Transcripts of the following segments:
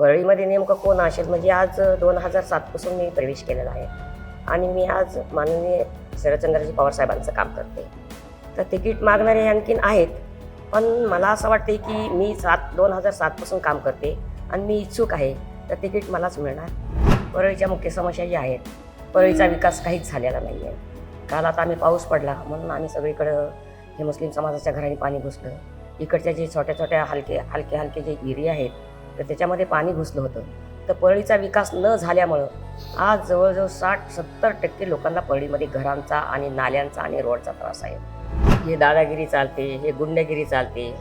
परळीमध्ये नेमकं कोण असेल? म्हणजे आज दोन हजार सातपासून मी प्रवेश केलेला आहे. आणि मी आज माननीय शरदचंद्रजी पवार साहेबांचं काम करते. तर तिकीट मागणारे आणखीन आहेत. पण मला असं वाटते की मी सात दोन हजार सातपासून काम करते आणि मी इच्छुक आहे तर तिकीट मलाच मिळणार. परळीच्या मुख्य समस्या ज्या आहेत. परळीचा विकास काहीच झालेला नाही आहे काल आता आम्ही पाऊस पडला म्हणून आम्ही सगळीकडं हे मुस्लिम समाजाच्या घराने पाणी घुसलं. इकडच्या जे छोट्या छोट्या हलके हलके हलके जे एरिया आहेत तर त्याच्यामध्ये पाणी घुसलं होतं. तर परळीचा विकास न झाल्यामुळं आज जवळजवळ साठ सत्तर टक्के लोकांना परळीमध्ये घरांचा आणि नाल्यांचा आणि रोडचा त्रास आहे. हे दादागिरी चालते हे गुंडगिरी चालते.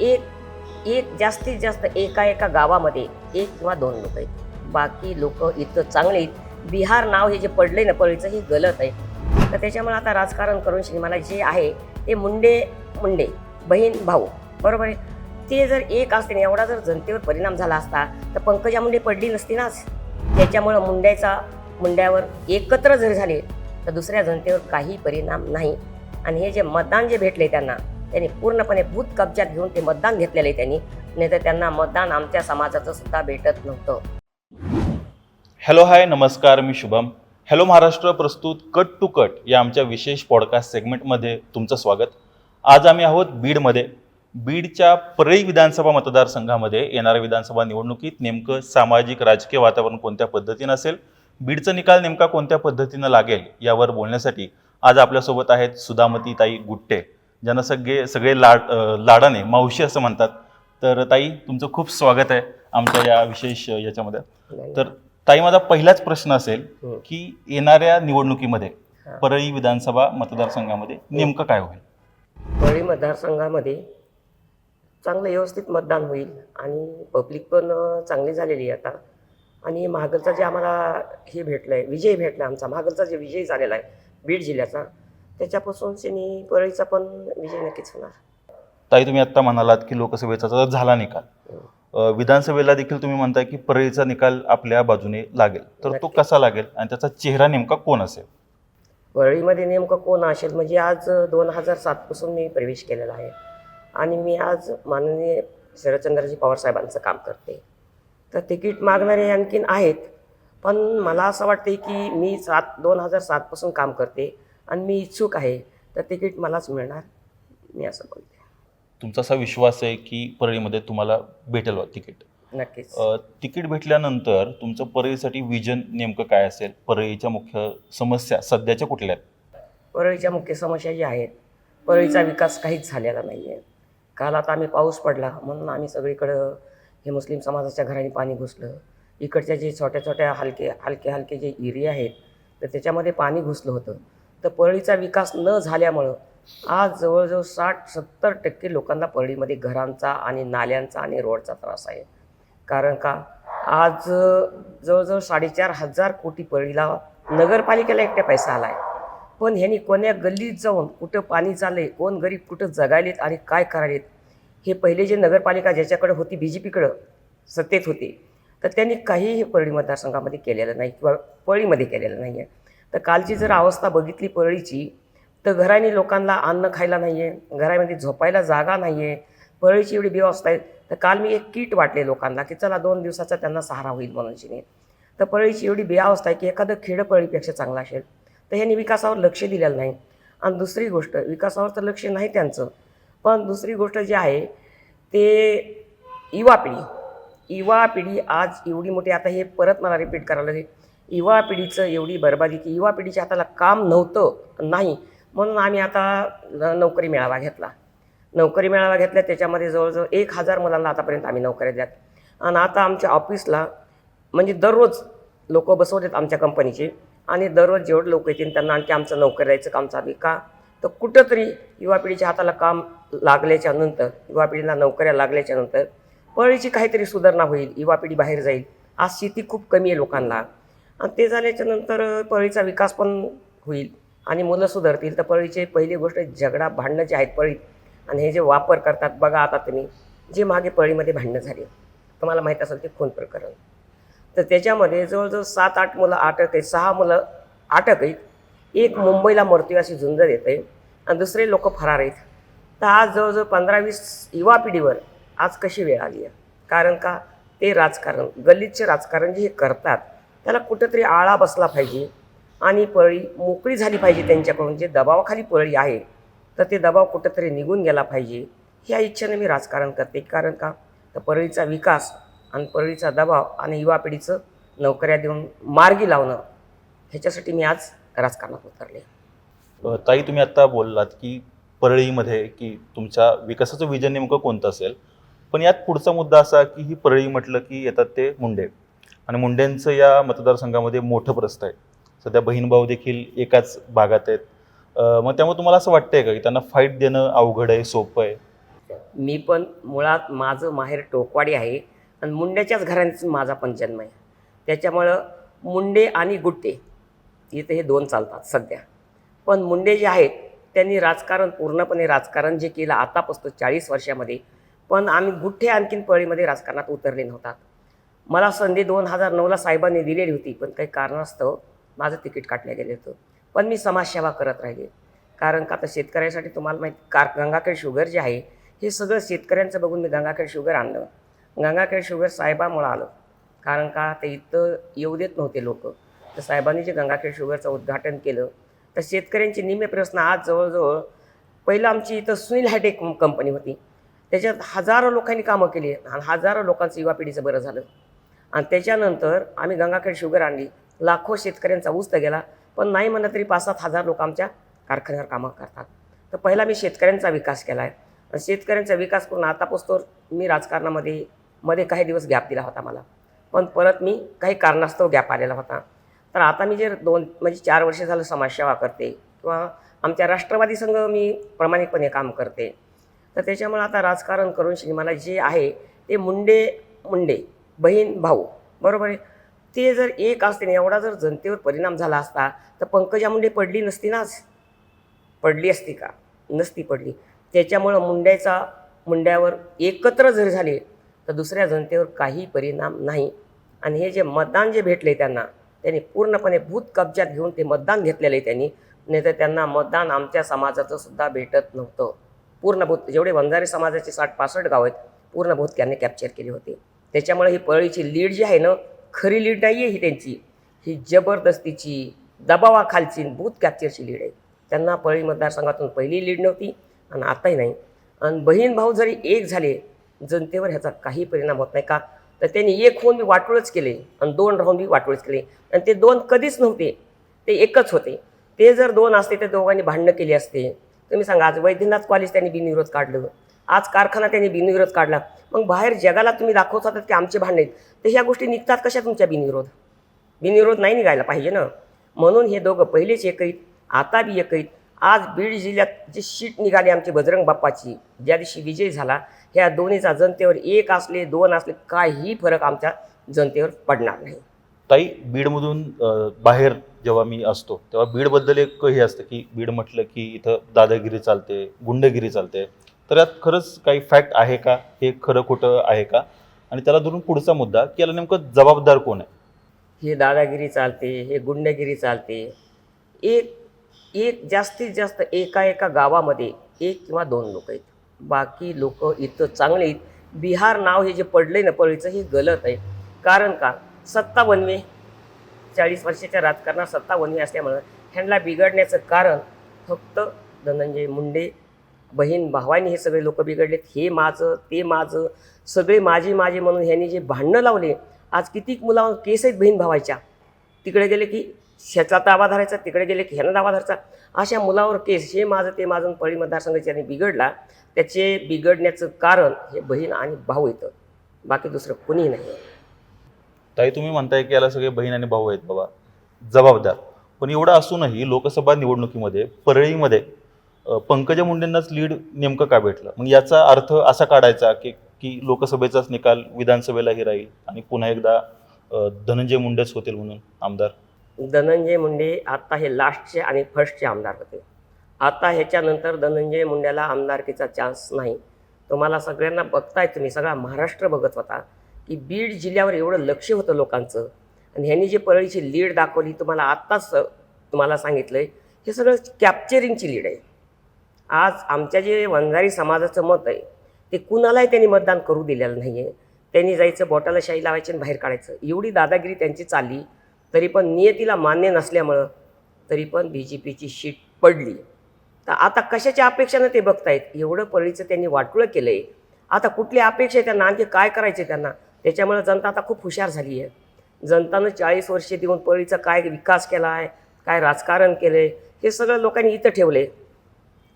एक एक जास्तीत जास्त एका एका गावामध्ये एक किंवा दोन लोक आहेत. बाकी लोक इतकं चांगले आहेत. बिहार नाव हे जे पडले ना परळीचं हे गलत आहे. तर त्याच्यामुळे आता राजकारण करून श्रीमाला जे आहे ते मुंडे मुंडे बहीण भाऊ. बरोबर आहे? ते जर एक असते एवढा जर जनतेवर परिणाम झाला असता तर पंकजा मुंडे पडली नसती नाच त्याच्यामुळं मुंड्याचा मुंड्यावर एकत्र जर झाले तर दुसऱ्या जनतेवर काही परिणाम नाही. आणि हे जे मतदान जे भेटले त्यांना त्यांनी पूर्णपणे भूत कब्जात घेऊन ते मतदान घेतलेलं आहे त्यांनी. नाही तर त्यांना मतदान आमच्या समाजाचं सुद्धा भेटत नव्हतं. हॅलो हाय नमस्कार मी शुभम. हॅलो महाराष्ट्र प्रस्तुत कट टू कट या आमच्या विशेष पॉडकास्ट सेगमेंटमध्ये तुमचं स्वागत. आज आम्ही आहोत बीडमध्ये. बीडच्या परळी विधानसभा मतदारसंघामध्ये येणाऱ्या विधानसभा निवडणुकीत नेमकं सामाजिक राजकीय वातावरण कोणत्या पद्धतीनं असेल? बीडचा निकाल नेमका कोणत्या पद्धतीनं लागेल? यावर बोलण्यासाठी आज आपल्यासोबत आहेत सुधामती ताई गुट्टे. ज्यांना सगळे सगळे लाड लाडाने मावशी असं म्हणतात. तर ताई तुमचं खूप स्वागत आहे आमच्या या विशेष याच्यामध्ये. तर ताई माझा पहिलाच प्रश्न असेल हं. की येणाऱ्या निवडणुकीमध्ये. परळी विधानसभा मतदारसंघामध्ये नेमकं काय होईल? परळी मतदारसंघामध्ये चांगलं व्यवस्थित मतदान होईल आणि पब्लिक पण चांगली झालेली आहे आता. आणि महागलचा जे आम्हाला हे भेटलं आहे विजय भेटला आमचा महागलचा जे विजय झालेला आहे बीड जिल्ह्याचा त्याच्यापासून त्यांनी परळीचा पण विजय नक्कीच होणार. ताई तुम्ही आता म्हणालात की लोकसभेचा जर झाला निकाल. अं, विधानसभेला देखील तुम्ही म्हणताय की परळीचा निकाल आपल्या बाजूने लागेल. तर तो. कसा लागेल आणि त्याचा चेहरा नेमका कोण असेल? परळीमध्ये नेमकं कोण असेल? म्हणजे आज दोन हजार सातपासून मी प्रवेश केलेला आहे. आणि मी आज माननीय शरदचंद्रजी पवार साहेबांचं काम करते. तर तिकीट मागणारे आणखीन आहेत पण मला असं वाटते की मी सात दोन हजार सातपासून काम करते आणि मी इच्छुक आहे तर तिकीट मलाच मिळणार मी असं बोलते. तुमचा असा विश्वास आहे की परळीमध्ये तुम्हाला भेटेल तिकीट? नक्कीच. तिकीट भेटल्यानंतर तुमचं परळीसाठी विजन नेमकं काय असेल? परळीच्या मुख्य समस्या सध्याच्या कुठल्या आहेत? परळीच्या मुख्य समस्या ज्या आहेत. परळीचा विकास काहीच झालेला नाही आहे काल आता आम्ही पाऊस पडला म्हणून आम्ही सगळीकडं हे मुस्लिम समाजाच्या घराने पाणी घुसलं. इकडच्या जे छोट्या छोट्या हलके हलके हलके जे एरिया आहेत तर त्याच्यामध्ये पाणी घुसलं होतं. तर परळीचा विकास न झाल्यामुळं आज जवळजवळ साठ सत्तर टक्के लोकांना परळीमध्ये घरांचा आणि नाल्यांचा आणि रोडचा त्रास आहे. कारण का आज जवळजवळ साडेचार हजार कोटी परळीला नगरपालिकेला एकट्या पैसा आला आहे पण ह्यांनी कोण्या गल्लीत जाऊन कुठं पाणी चाललंय कोण गरीब कुठं जगायलेत आणि काय करायलेत हे पहिले जे नगरपालिका ज्याच्याकडे होती बी जे पीकडं सत्तेत होते. तर त्यांनी काहीही परळी मतदारसंघामध्ये केलेलं नाही किंवा परळीमध्ये केलेलं नाही आहे तर कालची जर अवस्था बघितली परळीची तर घराने लोकांना अन्न खायला नाही आहे घरामध्ये झोपायला जागा नाही आहे परळीची एवढी बेवस्था आहे. तर काल मी एक किट वाटले लोकांना की चला दोन दिवसाचा त्यांना सहारा होईल म्हणून शिने तर परळीची एवढी बेअवस्था आहे की एखादं खेडं परळीपेक्षा चांगलं असेल तर ह्यांनी विकासावर लक्ष दिलेलं नाही. आणि दुसरी गोष्ट विकासावर तर लक्ष नाही त्यांचं. पण दुसरी गोष्ट जी आहे ते युवा पिढी. युवा पिढी आज एवढी मोठी आता हे परत मला रिपीट करायला लागेल. युवा पिढीचं एवढी बरबादी की युवा पिढीच्या हाताला काम नव्हतं नाही. म्हणून आम्ही आता नोकरी मेळावा घेतला. नोकरी मेळावा घेतला त्याच्यामध्ये जवळजवळ एक हजार मुलांना आतापर्यंत आम्ही नोकऱ्या द्यात आणि आता आमच्या ऑफिसला म्हणजे दररोज लोक बसवतात आमच्या कंपनीचे आणि दररोज जेवढे लोक येतील त्यांना आणखी आमचं नोकरी द्यायचं काम चालू का? तर कुठंतरी युवा पिढीच्या हाताला काम लागल्याच्या नंतर युवा पिढीला नोकऱ्या लागल्याच्या नंतर पळीची काहीतरी सुधारणा होईल युवा पिढी बाहेर जाईल. आज शेती खूप कमी आहे लोकांना. आणि ते झाल्याच्यानंतर पळीचा विकास पण होईल. आणि मुलं सुधारतील. तर पळीचे पहिली गोष्ट झगडा भांडणं जे आहेत पळीत आणि हे जे वापर करतात बघा आता तुम्ही जे मागे पळीमध्ये भांडणं झाली. तुम्हाला माहीत असेल ते खून प्रकरण? तर त्याच्यामध्ये जवळजवळ सात आठ मुलं अटक आहेत सहा मुलं अटक आहेत. एक मुंबईला मृत्यू अशी झुंजर येत आहे आणि दुसरे लोक फरार आहेत. तर आज जवळजवळ पंधरा वीस युवा पिढीवर आज कशी वेळ आली आहे? कारण का? ते राजकारण गल्लीतचे राजकारण जे हे करतात त्याला कुठंतरी आळा बसला पाहिजे आणि पळी मोकळी झाली पाहिजे त्यांच्याकडून. जे दबावाखाली पळी आहे तर ते दबाव कुठंतरी निघून गेला पाहिजे. ह्या इच्छेने मी राजकारण करते. कारण का? तर परळीचा विकास आणि परळीचा दबाव आणि युवा पिढीचं नोकऱ्या देऊन मार्गी लावणं ह्याच्यासाठी मी आज राजकारणात उतरले. ताई तुम्ही आता बोललात की परळीमध्ये की तुमच्या विकासाचं विजन नेमकं कोणतं असेल? पण यात पुढचा मुद्दा असा की ही परळी म्हटलं की येतात ते मुंडे. आणि मुंडेंचं या मतदारसंघामध्ये मोठं प्रस्त आहे. सध्या बहीण भाऊ देखील एकाच भागात आहेत. मग त्यामुळे तुम्हाला असं वाटतंय का की त्यांना फाईट देणं अवघड आहे सोपं आहे? मी पण मुळात माझं माहेर टोकवाडी आहे. आणि मुंड्याच्याच घराण्यातून माझा पण जन्म आहे. त्याच्यामुळं मुंडे आणि गुट्टे इथे हे दोन चालतात सध्या. पण मुंडे जे आहेत त्यांनी राजकारण पूर्णपणे राजकारण जे केलं आतापासून चाळीस वर्षामध्ये पण आम्ही गुठ्ठे आणखीन पळीमध्ये राजकारणात उतरले नव्हतात. मला संधी दोन हजार नऊला साहेबांनी दिलेली होती पण काही कारणास्तव माझं तिकीट काटलं गेलं होतं. पण मी समाजसेवा करत राहिले. कारण का आता शेतकऱ्यासाठी तुम्हाला माहिती कार गंगाखेड शुगर जे आहे हे सगळं शेतकऱ्यांचं बघून मी गंगाखेड शुगर आणलं. गंगाखेड शुगर साहेबामुळं आलं. कारण का ते इथं येऊ देत नव्हते लोक. तर साहेबांनी जे गंगाखेड शुगरचं उद्घाटन केलं तर शेतकऱ्यांचे निम्मे प्रश्न आज जवळजवळ पहिलं आमची इथं सुनील हायटेक कंपनी होती. त्याच्यात हजारो लोकांनी कामं केली आणि हजारो लोकांचं युवा पिढीचं बरं झालं. आणि त्याच्यानंतर आम्ही गंगाखेड शुगर आणली. लाखो शेतकऱ्यांचा ऊस तर गेला पण नाही म्हणलं तरी पाच सात हजार लोक आमच्या कारखान्यावर कामं करतात. तर पहिला मी शेतकऱ्यांचा विकास केला आहे शेतकऱ्यांचा विकास करून आतापासून मी राजकारणामध्ये मध्ये काही दिवस गॅप दिला होता मला. पण परत मी काही कारणास्तव गॅप आलेला होता. तर आता मी जे दोन म्हणजे चार वर्ष झालं समाजसेवा करते किंवा आमच्या राष्ट्रवादी संघ मी प्रामाणिकपणे काम करते. तर त्याच्यामुळे आता राजकारण करून श्री मला जे आहे ते मुंडे मुंडे बहीण भाऊ बरोबर आहे? ते जर एक असते ना एवढा जर जनतेवर परिणाम झाला असता तर पंकजा मुंडे पडली नसती नाच पडली असती का? नसती पडली. त्याच्यामुळं मुंड्याचा मुंड्यावर एकत्र जर झाले तर दुसऱ्या जनतेवर काही परिणाम नाही. आणि हे जे मतदान जे भेटले त्यांना त्यांनी पूर्णपणे भूत कब्जात घेऊन ते मतदान घेतलेलं आहे त्यांनी. नाही तर त्यांना मतदान आमच्या समाजाचं सुद्धा भेटत नव्हतं. पूर्ण भूत जेवढे वंजारी समाजाचे साठ पासष्ट गाव आहेत पूर्ण भूत त्यांनी कॅप्चर केले होते. त्याच्यामुळे ही पळीची लीड जी आहे ना खरी लीड नाही आहे ही त्यांची. ही जबरदस्तीची दबावाखालची बूथ कॅप्चरची लीड आहे. त्यांना पळी मतदारसंघातून पहिली लीड नव्हती आणि आताही नाही. आणि बहीण भाऊ जरी एक झाले जनतेवर ह्याचा काही परिणाम होत नाही का? तर त्यांनी एक होऊन मी वाटोळच केले आणि दोन राहून मी वाटोळच केले. आणि ते दोन कधीच नव्हते. ते एकच होते. ते जर दोन असते तर दोघांनी भांडणं केली असते. तुम्ही सांगा आज वैद्यनाथ कॉलेज त्यांनी बिनविरोध काढलं. आज कारखाना त्यांनी बिनविरोध काढला. मग बाहेर जगाला तुम्ही दाखवतात की आमचे भांडणे आहेत. तर ह्या गोष्टी निघतात कशा तुमच्या बिनविरोध? बिनविरोध नाही निघायला पाहिजे ना? म्हणून हे दोघं पहिलेच एकईत आता बी एकईत आज बीड जिल्ह्यात जी शीट निघाली आमची बजरंग बाप्पाची ज्या दिवशी विजय झाला ह्या दोन्हीचा जनतेवर एक असले दोन असले काही फरक आमच्या जनतेवर पडणार नाही. ताई बीडमधून बाहेर जेव्हा मी असतो तेव्हा बीडबद्दल एक हे असतं की बीड म्हटलं की इथं दादागिरी चालते गुंडगिरी चालते. तर यात खरंच काही फॅक्ट आहे का? हे खरं खोटं आहे का? आणि त्याला धरून पुढचा मुद्दा की याला नेमकं जबाबदार कोण आहे? हे दादागिरी चालते हे गुंडगिरी चालते. एक एक जास्तीत जास्त एका एका गावामध्ये एक किंवा दोन लोक आहेत. बाकी लोक इथं चांगले आहेत. बिहार नाव हे जे पडले ना पळीचं हे गलत आहे. कारण का? सत्ता बनवे चाळीस वर्षाच्या राजकारणात सत्ता बनवी असल्यामुळं ह्यांना बिघडण्याचं कारण फक्त धनंजय मुंडे बहीण भावानी हे सगळे लोक बिघडलेत. हे माझं ते माझं सगळे माझे माझे म्हणून ह्यांनी जे भांडणं लावले. आज कितीक मुलावर केस आहेत बहीण भावाच्या? तिकडे गेले की ह्याचा दावा धरायचा तिकडे गेले की ह्यानं दावा धरायचा. अशा मुलावर केस हे माझं ते माझं पळी मतदारसंघाच्या ज्यांनी बिघडला. त्याचे बिघडण्याचं कारण हे बहीण आणि भाऊ येतं. बाकी दुसरं कोणीही नाही. ताई तुम्ही म्हणताय की याला सगळे बहीण आणि भाऊ आहेत बाबा. जबाबदार. पण एवढं असूनही लोकसभा निवडणुकीमध्ये परळीमध्ये पंकजा मुंडेंनाच लीड नेमकं का भेटलं? मग याचा अर्थ असा काढायचा की की लोकसभेचाच निकाल विधानसभेलाही राहील आणि पुन्हा एकदा धनंजय मुंडेच होतील म्हणून आमदार? धनंजय मुंडे आत्ता हे लास्टचे आणि फर्स्टचे आमदार होते. आता ह्याच्यानंतर धनंजय मुंड्याला आमदारकीचा चान्स नाही. तुम्हाला सगळ्यांना बघताय तुम्ही सगळा महाराष्ट्र बघत होता की बीड जिल्ह्यावर एवढं लक्ष होतं लोकांचं. आणि ह्यांनी जी परळीची लीड दाखवली तुम्हाला आत्ताच तुम्हाला सांगितलं आहे हे सगळं कॅप्चरिंगची लीड आहे. आज आमच्या जे वंजारी समाजाचं मत आहे ते कुणालाही त्यांनी मतदान करू दिलेलं नाही आहे त्यांनी जायचं बोटाला शाई लावायची आणि बाहेर काढायचं. एवढी दादागिरी त्यांची चालली. तरी पण नियतीला मान्य नसल्यामुळं तरी पण बी जे पीची शीट पडली. तर आता कशाच्या अपेक्षानं ते बघतायत? एवढं पळीचं त्यांनी वाटोळं केलं आहे आता कुठली अपेक्षा आहे त्यांना? आणखी काय करायचे त्यांना? त्याच्यामुळं जनता आता खूप हुशार झाली आहे जनतानं चाळीस वर्षे देऊन पळीचा काय विकास केला आहे काय राजकारण केलं आहे हे सगळं लोकांनी इथं ठेवले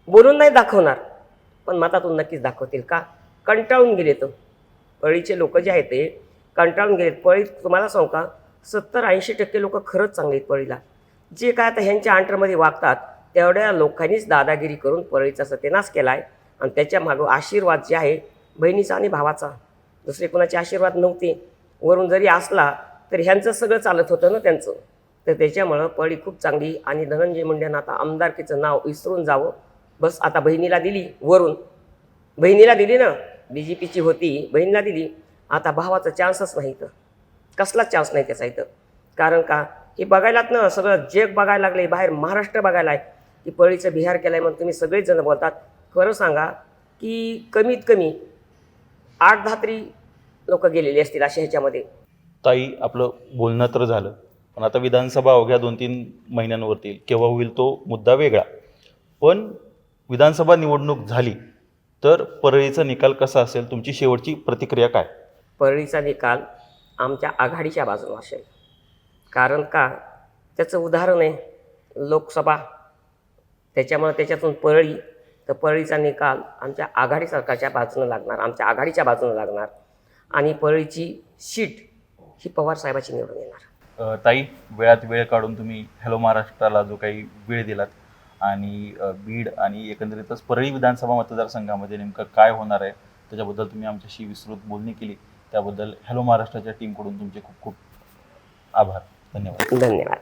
बोलून नाही दाखवणार पण मतातून नक्कीच दाखवतील का? कंटाळून गेले तर पळीचे लोक जे आहेत ते कंटाळून गेलेत. पळी तुम्हाला सांगू का? सत्तर ऐंशी टक्के लोक खरंच चांगले पळीला. जे काय आता ह्यांच्या अंटरमध्ये वागतात तेवढ्या लोकांनीच दादागिरी करून पळीचा सत्यनाश केला आहे आणि त्याच्या मागं आशीर्वाद जे आहे बहिणीचा आणि भावाचा. दुसरे कोणाचे आशीर्वाद नव्हते. वरून जरी असला तर ह्यांचं सगळं चालत होतं ना त्यांचं. तर त्याच्यामुळं पळी खूप चांगली आणि धनंजय मुंडेंना आता आमदारकीचं नाव विसरून जावं. बस आता बहिणीला दिली वरून. बहिणीला दिली ना बी जे पीची होती बहिणीला दिली. आता भावाचा चान्सच नाही तर कसलाच चान्स नाही त्याचा इथं. कारण का? हे बघायलात ना सगळं जग बघायला लागले बाहेर महाराष्ट्र बघायला आहे की पळीचं बिहार केलं आहे म्हणून तुम्ही सगळेच जण बोलतात. खरं सांगा की कमीत कमी आठ दहा तरी लोक गेलेली असतील अशा ह्याच्यामध्ये. ताई आपलं बोलणं तर झालं. पण आता विधानसभा अवघ्या दोन तीन महिन्यांवरती केव्हा होईल तो मुद्दा वेगळा. पण विधानसभा निवडणूक झाली तर परळीचा निकाल कसा असेल? तुमची शेवटची प्रतिक्रिया काय? परळीचा निकाल आमच्या आघाडीच्या बाजूनं असेल. कारण का? त्याचं उदाहरण आहे लोकसभा. त्याच्यामुळे त्याच्यातून परळी तर परळीचा निकाल आमच्या आघाडी सरकारच्या बाजूनं लागणार आमच्या आघाडीच्या बाजूनं लागणार. आणि परळीची सीट ही पवार साहेबाची निवडून येणार. ताई वेळात वेळ काढून तुम्ही हॅलो महाराष्ट्राला जो काही वेळ दिलात आणि बीड आणि एकंदरीतच परळी विधानसभा मतदारसंघामध्ये नेमकं काय होणार आहे त्याच्याबद्दल तुम्ही आमच्याशी विस्तृत बोलणी केली. त्याबद्दल हॅलो महाराष्ट्राच्या टीमकडून तुमचे खूप खूप आभार. धन्यवाद. धन्यवाद.